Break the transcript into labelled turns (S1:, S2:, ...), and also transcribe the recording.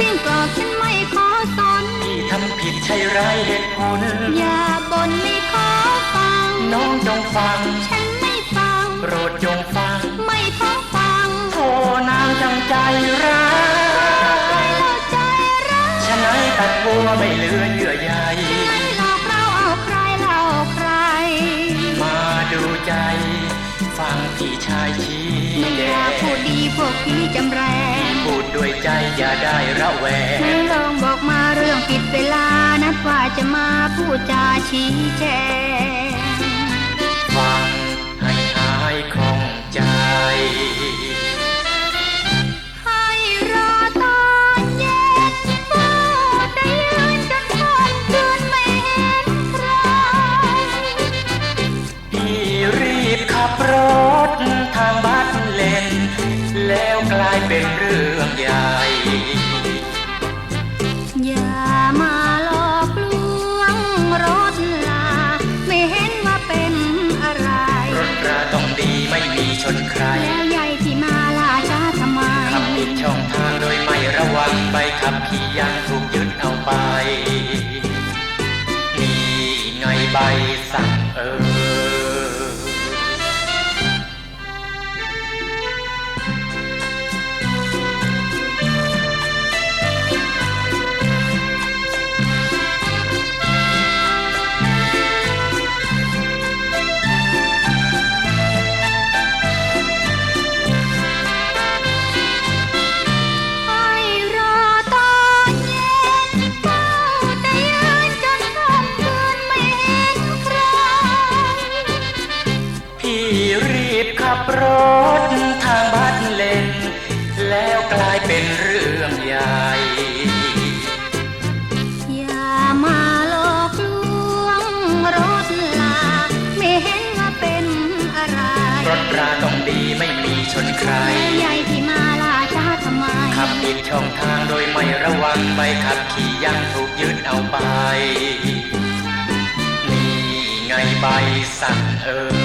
S1: ลิ้งกรอกฉันไม่ขอสน
S2: ที่ทำผิดใช่ไรเหตุผล
S1: อย่าบ่นไม่ขอฟัง
S2: น้องจงฟัง
S1: ฉันไม่ฟัง
S2: โปรดจงฟัง
S1: ไม่ท้องฟัง
S2: โทนางจังใจร้าย
S1: เราใจร้าย
S2: ฉะนั้นตัดบัวไม่เหลือเยื่อใย
S1: ไม่หลอกเราเอาใครเราใคร
S2: มาดูใจ ฟังพี่ชายชี้
S1: ไม่
S2: แจ
S1: อยาก
S2: ง
S1: พูดดีพวกพี่จำแรง
S2: พูดด้วยใจอย่าได้ระแวง
S1: ไหนลองบอกมาเรื่องผิดเวลานัดว่าจะมาพูดจาชี้แจง
S2: งใบขับขี่ยังถู รถทางบ้านเลนแล้วกลายเป็นเรื่องใหญ่
S1: อย่ามาหลอกลวงรถลาไม่เห็นว่าเป็นอะไร
S2: รถราต้องดีไม่มีชนใคร
S1: แล้วใหญ่ที่มาลาช้าทำไม
S2: ขับผิดช่องทางโดยไม่ระวังใบขับขี่ยังถูกยึดเอาไป นี่ไงใบสั่งเออ